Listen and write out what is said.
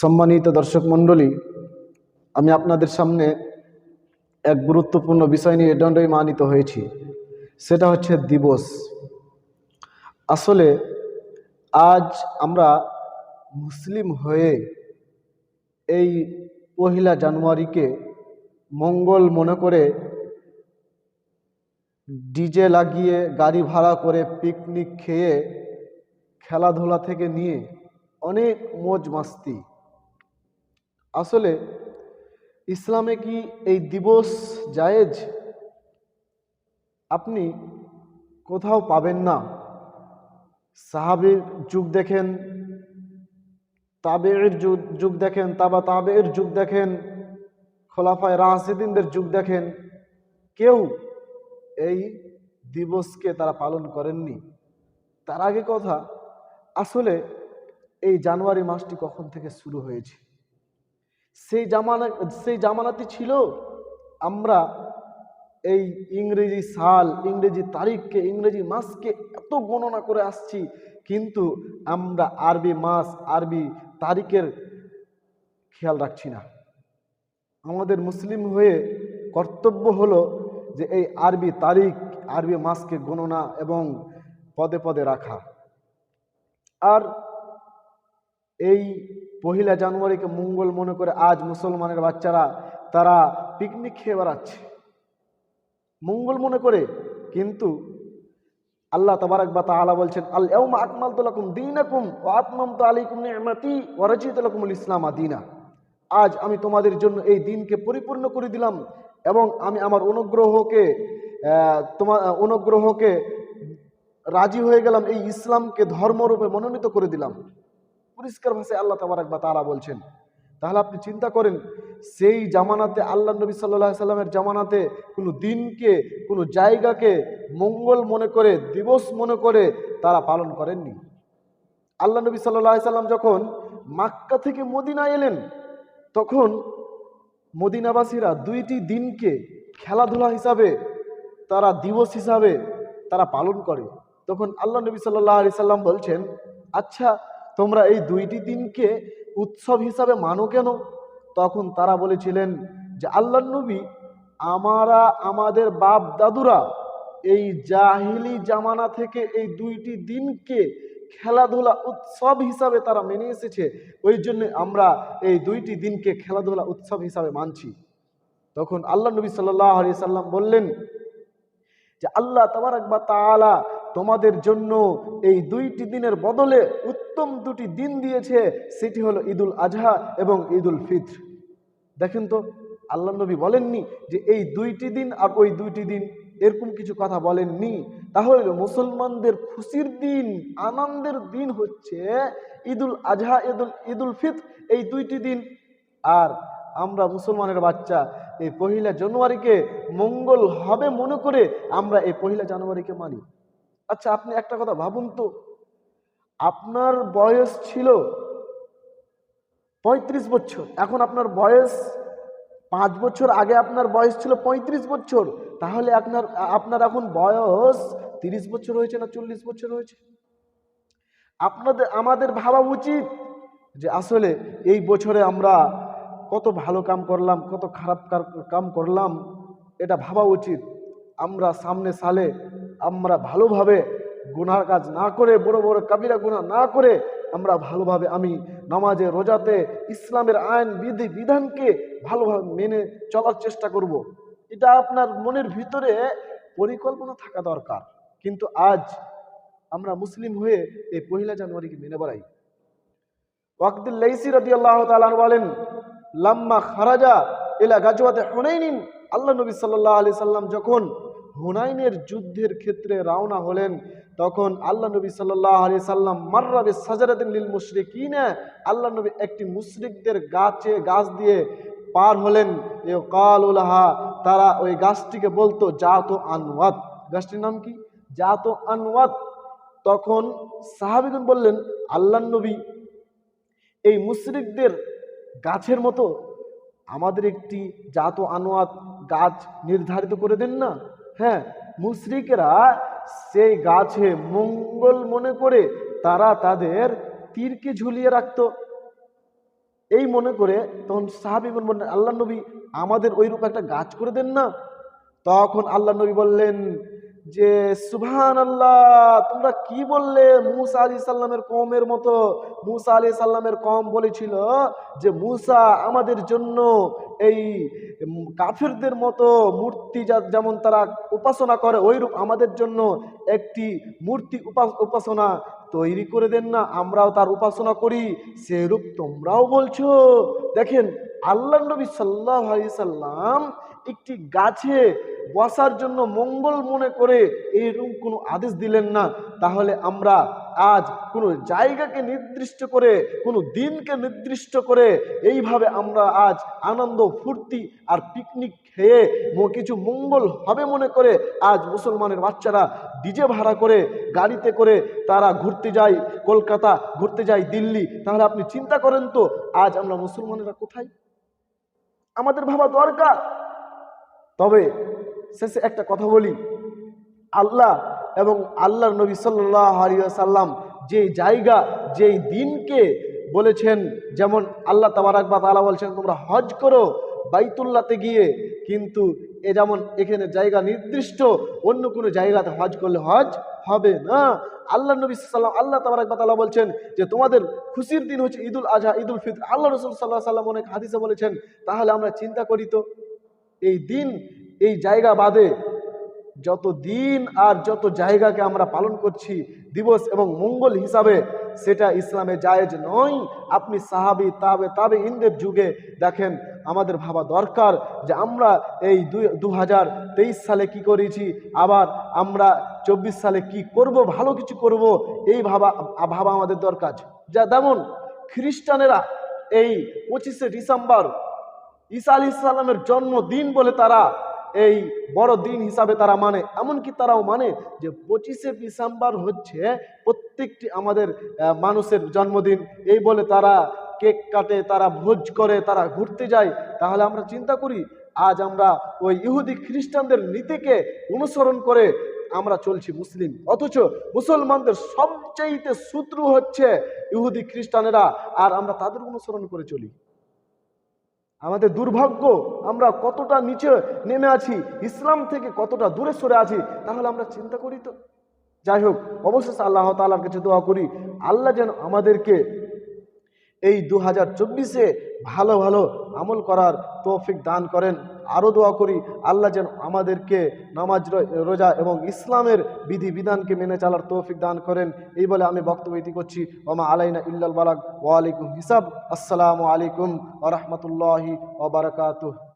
সম্মানিত দর্শক মণ্ডলী, আমি আপনাদের সামনে এক গুরুত্বপূর্ণ বিষয় নিয়ে দণ্ডই মানিত হয়েছি। সেটা হচ্ছে দিবস। আসলে আজ আমরা মুসলিম হয়ে এই পহিলা জানুয়ারিকে মঙ্গল মনে করে ডিজে লাগিয়ে, গাড়ি ভাড়া করে, পিকনিক খেয়ে, খেলাধুলা থেকে নিয়ে অনেক মোজ মাস্তি আসলে ইসলামে কি এই দিবস জায়েজ? আপনি কোথাও পাবেন না। সাহাবির যুগ দেখেন তাবের যুগ দেখেন, তাবা তাবের যুগ দেখেন, খোলাফায় রাহাসিদিনদের যুগ দেখেন, কেউ এই দিবসকে তারা পালন করেননি। তার আগে কথা, আসলে এই জানুয়ারি মাসটি কখন থেকে শুরু হয়েছে? সেই জামানা, সেই জামানাটি ছিল আমরা এই ইংরেজি সাল, ইংরেজি তারিখকে, ইংরেজি মাসকে এত গণনা করে আসছি। কিন্তু আমরা আরবি মাস, আরবি তারিখের খেয়াল রাখছি না। আমাদের মুসলিম হয়ে কর্তব্য হলো যে এই আরবি তারিখ, আরবি মাসকে গণনা এবং পদে পদে রাখা। আর এই পহিলা জানুয়ারিকে মঙ্গল মনে করে আজ মুসলমানের বাচ্চারা তারা পিকনিক খেয়ে বেড়াচ্ছে। মঙ্গল মনে করে, কিন্তু আল্লাহ তবারক বা তাআলা বলছেন, আল ইয়াউমা আকমালতু লাকুম দীনাকুম ওয়া আতমামতু আলাইকুম নি'মাতি ওয়া রাজিতু লাকুমুল ইসলাম দীনা। আজ আমি তোমাদের জন্য এই দিনকে পরিপূর্ণ করে দিলাম এবং আমি আমার অনুগ্রহকে তোমার অনুগ্রহকে রাজি হয়ে গেলাম, এই ইসলামকে ধর্মরূপে মনোনীত করে দিলাম। পরিষ্কার ভাষায় আল্লাহ তাবারাক বা তারা বলছেন। তাহলে আপনি চিন্তা করেন, সেই জামানাতে আল্লাহ নবী সাল্লাহ সাল্লামের জামানাতে কোনো দিনকে, কোনো জায়গাকে মঙ্গল মনে করে, দিবস মনে করে তারা পালন করেননি। আল্লাহ নবী সাল্লাহ সাল্লাম যখন মাক্কা থেকে মদিনা এলেন, তখন মদিনাবাসীরা দুইটি দিনকে খেলাধুলা হিসাবে, তারা দিবস হিসাবে তারা পালন করে। তখন আল্লাহ নবী সাল্লাহ আলি সাল্লাম বলছেন আচ্ছা তোমরা এই দুইটি দিনকে উৎসব হিসাবে মানো কেন? তখন তারা বলেছিলেন যে, আল্লাহ নবী, আমারা, আমাদের বাপ দাদুরা এই জাহিলি জামানা থেকে এই দুইটি দিনকে খেলাধুলা উৎসব হিসাবে তারা মেনে এসেছে। ওই জন্য আমরা এই দুইটি দিনকে খেলাধুলা উৎসব হিসাবে মানছি। তখন আল্লাহ নবী সাল্লাহ সাল্লাম বললেন যে, আল্লাহ তাবারাক বা তাআলা তোমাদের জন্য এই দুইটি দিনের বদলে উত্তম দুটি দিন দিয়েছে, সেটি হলো ঈদুল আজহা এবং ঈদুল ফিত্র। দেখেন তো, আল্লাহ নবী বলেননি যে এই দুইটি দিন আর ওই দুইটি দিন এরকম কিছু কথা বলেননি। তাহলে মুসলমানদের খুশির দিন, আনন্দের দিন হচ্ছে ঈদুল আজহা, ঈদুল ঈদুল ফিত এই দুইটি দিন। আর আমরা মুসলমানের বাচ্চা, এই পহিলা জানুয়ারিকে মঙ্গল হবে মনে করে আমরা এই পহিলা জানুয়ারিকে মানি। আচ্ছা আপনি একটা কথা ভাবুন তো। আপনার বয়স ছিল পঁয়ত্রিশ বছর, এখন আপনার বয়স পাঁচ বছর আগে আপনার বয়স ছিল পঁয়ত্রিশ বছর, তাহলে আপনার আপনার এখন বয়স তিরিশ বছর হয়েছে না চল্লিশ বছর হয়েছে? আপনাদের, আমাদের ভাবা উচিত যে আসলে এই বছরে আমরা কত ভালো কাম করলাম, কত খারাপ কাম করলাম, এটা ভাবা উচিত। আমরা সামনে সালে আমরা ভালোভাবে গুনার কাজ না করে, বড় বড় কাবিরা গুনাহ না করে, আমরা ভালোভাবে আমি নামাজে, রোজাতে ইসলামের আইন, বিধি, বিধানকে ভালোভাবে মেনে চলার চেষ্টা করব। এটা আপনার মনের ভিতরে পরিকল্পনা থাকা দরকার। কিন্তু আজ আমরা মুসলিম হয়ে এই পহিলা জানুয়ারিকে মেনে বেড়াই। ওয়াকদুল লাইসি রাদিয়াল্লাহু তাআলা বলেন, লাম্মা খারাজা ইলা গাজওয়াতে হুনাইনিন। আল্লাহ নবী সাল্লাল্লাহু সাল্লাম যখন হুনাইনের যুদ্ধের ক্ষেত্রে রওনা হলেন, তখন আল্লাহ নবী সাল্লাল্লাহু আলাইহি সাল্লাম, মাররা বিসাজারাতিন লিল মুশরিকিনা আল্লাহ নবী একটি মুশরিকদের গাছে গাছ দিয়ে পার হলেন। কালুলাহা তারা ওই গাছটিকে বলতো, জাত আনওয়াত গাছটির নাম কি? জাত আনওয়াত তখন সাহাবিগুন বললেন, আল্লাহ নবী, এই মুশরিকদের গাছের মতো আমাদের একটি জাত আনোয়াত গাছ নির্ধারিত করে দেন না হ্যাঁ মুশরিকরা সেই গাছে মঙ্গল মনে করে তারা তাদের তীরকে ঝুলিয়ে রাখত। এই মনে করে তখন সাহাবিগণ বললেন আল্লাহ নবী, আমাদের ওই রূপ একটা গাছ করে দেন না? তখন আল্লাহ নবী বললেন যে সুভান আল্লাহ তোমরা কি বললে মুসা আলী সাল্লামের কমের মতো? মুসা আলী সাল্লামের কম বলেছিল যে, মুসা আমাদের জন্য এই কাফেরদের মতো মূর্তি যা- যেমন তারা উপাসনা করে, ওইরূপ আমাদের জন্য একটি মূর্তি উপা- উপাসনা তৈরি করে দেন না। আমরাও তার উপাসনা করি, সেরূপ তোমরাও বলছো। দেখেন, আল্লাহ নবী সাল্লাহ সাল্লাম একটি গাছে বসার জন্য মঙ্গল মনে করে এইরকম কোনো আদেশ দিলেন না। তাহলে আমরা আজ কোনো জায়গাকে নির্দিষ্ট করে, কোনো দিনকে নির্দিষ্ট করে এইভাবে আমরা আজ আনন্দ, ফুর্তি আর পিকনিক খেয়ে কিছু মঙ্গল হবে মনে করে আজ মুসলমানের বাচ্চারা ডিজে ভাড়া করে গাড়িতে করে তারা ঘুরতে যায়, কলকাতা ঘুরতে যায়, দিল্লি। তাহলে আপনি চিন্তা করেন তো, আজ আমরা মুসলমানেরা কোথায়? আমাদের ভাবা দরকার। তবে শেষে একটা কথা বলি, আল্লাহ এবং আল্লাহর নবী সাল্লাহ সাল্লাম যে জায়গা, যেই দিনকে বলেছেন, যেমন আল্লাহ তাবারাক বা তাআলা বলছেন, তোমরা হজ করো বাইতুল্লাতে গিয়ে, কিন্তু এ যেমন এখানে জায়গা নির্দিষ্ট, অন্য কোনো জায়গাতে হজ করলে হজ হবে না। আল্লাহ নবী সাল্লাম আল্লাহ তাবারাক বা তাআলা বলছেন যে, তোমাদের খুশির দিন হচ্ছে ঈদুল আজহা ঈদুল ফিতর। আল্লাহ রসুল সাল্লাহ সাল্লাম অনেক হাদিসে বলেছেন, তাহলে আমরা চিন্তা করি তো, এই দিন, এই জায়গা বাদে যত দিন আর যত জায়গাকে আমরা পালন করছি, দিবস এবং মঙ্গল হিসাবে, সেটা ইসলামে জায়েজ নয়। আপনি সাহাবি, তাবে তাবে ইন্দের যুগে দেখেন, আমাদের ভাবা দরকার যে আমরা এই দু হাজার তেইশ সালে কি করেছি, আবার আমরা চব্বিশ সালে কি করব, ভালো কিছু করব, এই ভাবা ভাবা আমাদের দরকার। যা যেমন খ্রিস্টানেরা এই পঁচিশে ডিসেম্বর ঈসা আলী ইসলামের জন্মদিন বলে তারা এই বড় দিন হিসাবে তারা মানে। এমনকি তারাও মানে যে পঁচিশে ডিসেম্বর হচ্ছে প্রত্যেকটি আমাদের মানুষের জন্মদিন। এই বলে তারা কেক কাটে, তারা ভোজ করে, তারা ঘুরতে যায়। তাহলে আমরা চিন্তা করি, আজ আমরা ওই ইহুদি খ্রিস্টানদের নীতিকে অনুসরণ করে আমরা চলছি মুসলিম। অথচ মুসলমানদের সবচাইতে শত্রু হচ্ছে ইহুদি খ্রিস্টানেরা, আর আমরা তাদের অনুসরণ করে চলি। আমাদের দুর্ভাগ্য, আমরা কতটা নিচে নেমে আছি, ইসলাম থেকে কতটা দূরে সরে আছি, তাহলে আমরা চিন্তা করি তো। যাই হোক, অবশেষ আল্লাহ তালার কাছে দোয়া করি, আল্লাহ যেন আমাদেরকে এই দু হাজার চব্বিশে ভালো ভালো আমল করার তৌফিক দান করেন। আরও দোয়া করি, আল্লাহ যেন আমাদেরকে নামাজ রোজা এবং ইসলামের বিধি বিধানকে মেনে চলার তৌফিক দান করেন। এই বলে আমি বক্তব্য ইতি করছি। ওমা আলাইনা ইল্লাল বালাক ওয়ালাইকুম হিসাব। আসসালামু আলাইকুম আ রহমতুল্লাহি ওবরাকাতুহ